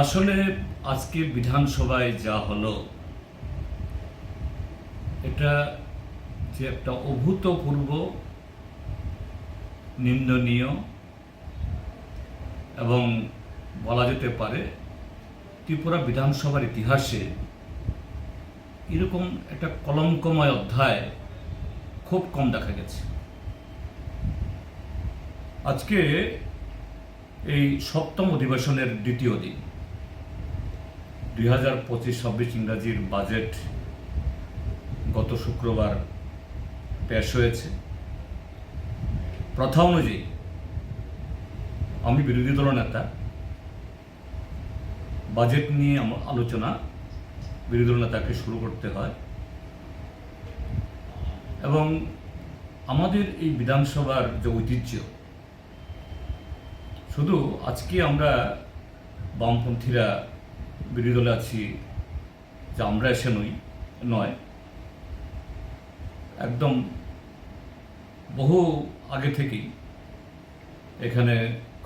আসলে আজকে বিধানসভায় যা হলো, এটা যে একটা অভূতপূর্ব, নিন্দনীয় এবং বলা যেতে পারে ত্রিপুরা বিধানসভার ইতিহাসে এরকম একটা কলঙ্কময় অধ্যায় খুব কম দেখা গেছে। আজকে এই সপ্তম অধিবেশনের দ্বিতীয় দিন। দুই হাজার পঁচিশ ছাব্বিশ ইংরাজির বাজেট গত শুক্রবার পেশ হয়েছে। প্রথা অনুযায়ী আমি বিরোধী দল নেতা, বাজেট নিয়ে আমার আলোচনা বিরোধী দল নেতাকে শুরু করতে হয় এবং আমাদের এই বিধানসভার যে ঐতিহ্য শুধু আজকে আমরা বামপন্থীরা বিরোধী দলে আছি যে আমরা এসে নই, নয়। একদম বহু আগে থেকেই এখানে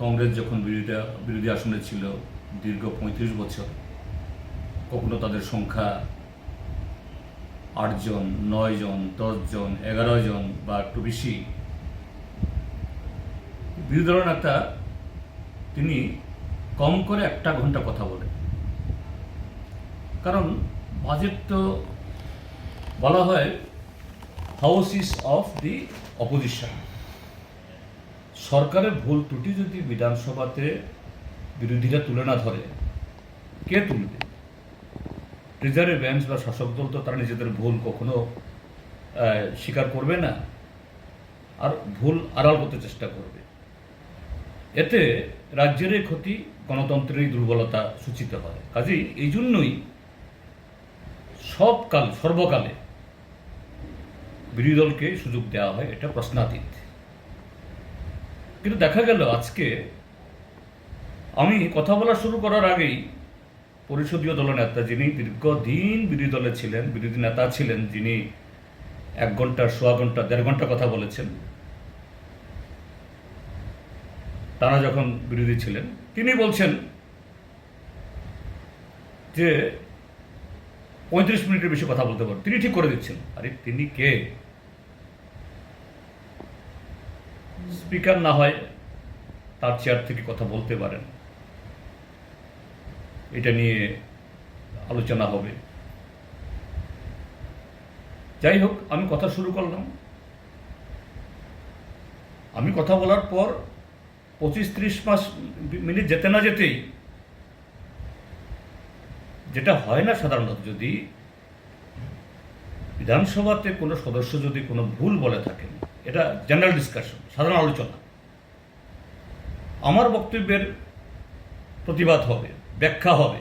কংগ্রেস যখন বিরোধী বিরোধী আসনে ছিল, দীর্ঘ পঁয়ত্রিশ বছর, কখনো তাদের সংখ্যা আটজন নয় জন দশজন এগারো জন বা একটু বেশি। বিরোধী দলের নেতা তিনি কম করে একটা ঘণ্টা কথা বলেন। কারণ বাজেট তো বলা হয় house is of the opposition. সরকারের ভুল ত্রুটি যদি বিধানসভাতে বিরোধীরা তুলে না ধরে, কে তুলবে? ট্রেজারি, বেঞ্চ বা শাসক দল তো তারা নিজেদের ভুল কখনো স্বীকার করবে না, আর ভুল আড়াল করতে চেষ্টা করবে। এতে রাজ্যেরই ক্ষতি গণতন্ত্রেরই দুর্বলতা সূচিত হয়। কাজেই এই জন্যই সবকাল, সর্বকালে বিরোধী দলকে সুযোগ দেওয়া হয়, এটা প্রশ্নাতীত। কিন্তু দেখা গেল আজকে আমি কথা বলা শুরু করার আগেই পরিষদীয় দলনেতা যিনি দীর্ঘদিন বিরোধী দলে ছিলেন, বিরোধী নেতা ছিলেন, যিনি এক ঘণ্টা, সোয়া ঘণ্টা, দেড় ঘণ্টা কথা বলেছেন তারা যখন বিরোধী ছিলেন, তিনি বলছেন যে পঁয়ত্রিশ মিনিটের বেশি কথা বলতে পারেন তিনি ঠিক করে দিচ্ছেন। আরে তিনি কে? স্পিকার না হয় তার চেয়ার থেকে কথা বলতে পারেন। এটা নিয়ে আলোচনা হবে। যাই হোক, আমি কথা শুরু করলাম। আমি কথা বলার পর পঁচিশ ত্রিশ মাস মিনিট যেতে না যেতেই যেটা হয় না সাধারণত যদি বিধানসভাতে কোনো সদস্য যদি কোনো ভুল বলে থাকেন, এটা জেনারেল ডিসকাশন সাধারণ আলোচনা। আমার বক্তব্যের প্রতিবাদ হবে, ব্যাখ্যা হবে।